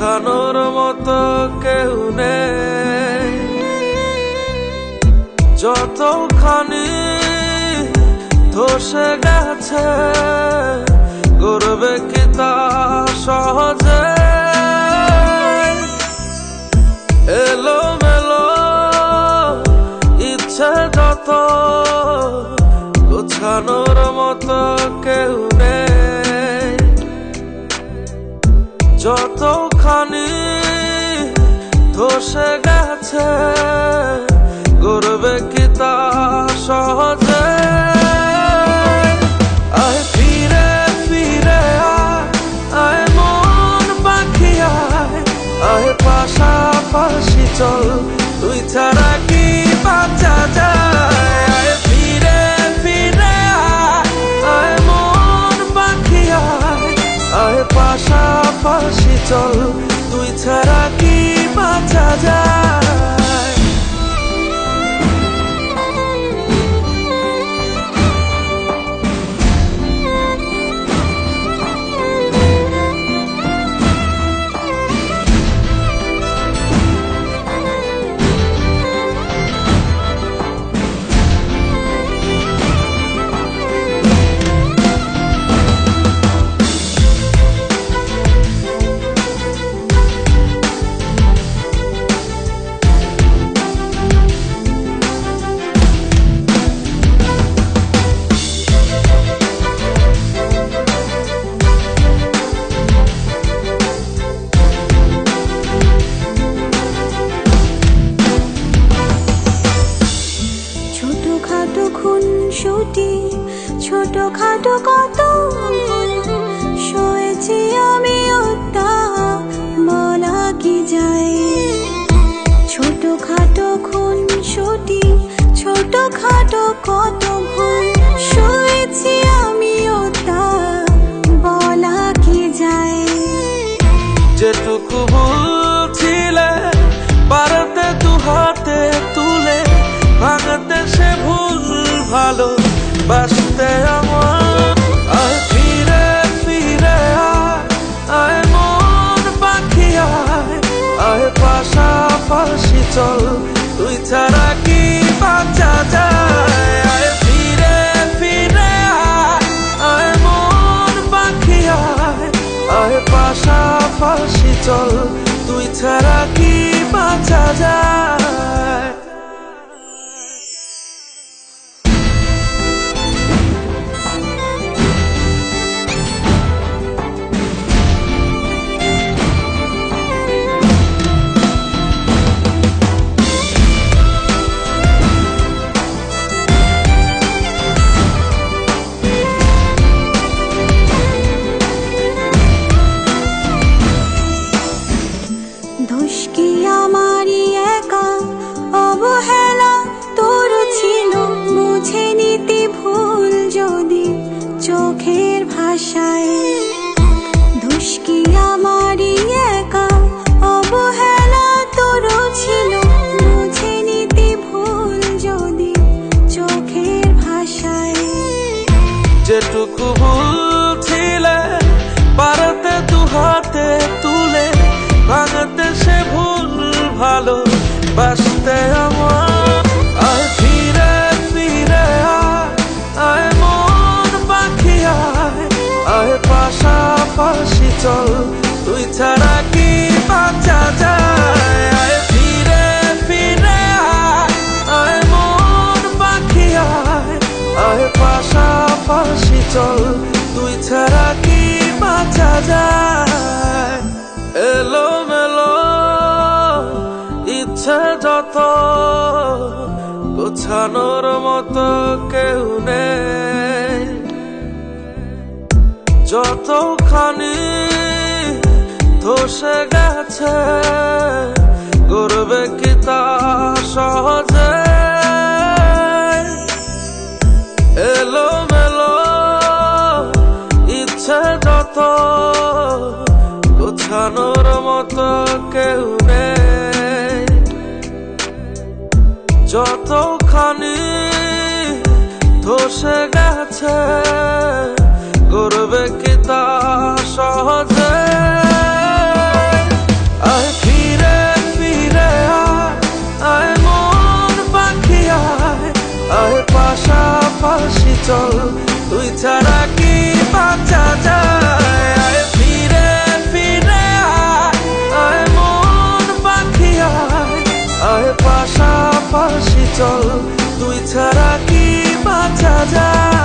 মতো কেউ নেই। যতখানি ধসে গেছে করবে কি তা সহজে? এলো মেলো ইচ্ছে যত, গোছানোর মতো কেউ নেই। যতখানি ছোটখাটো খুন ছুটি ছোটখাটো কত ভুল সয়েছি আমি বলা কি যায়? ছোটখাটো খুন ছুটি ছোটখাটো কত ভুল সয়েছি আমি বলা যায়? যেটুকু ভুলছিলে চল তুই ছাড়া কি বাঁচা যায়? দোষ চল, তুই ছাড়া কি বাঁচা যায়? ফিরে ফিরে আয় মন পাখি আয় পাশাপাশি চল, তুই ছাড়া কি বাঁচা যায়? এলো মেলো ইচ্ছে যত, গোছানোর মতো কেউ নেই। যতখানি ধসে গেছে করবে কি তা সহজে? এলো মেলো ইচ্ছে যত, গোছানোর মতো কেউ নেই। যতখানি ধসে গেছে পাশাপাশি চল। তুই ছাড়া কি বাঁচা যায়?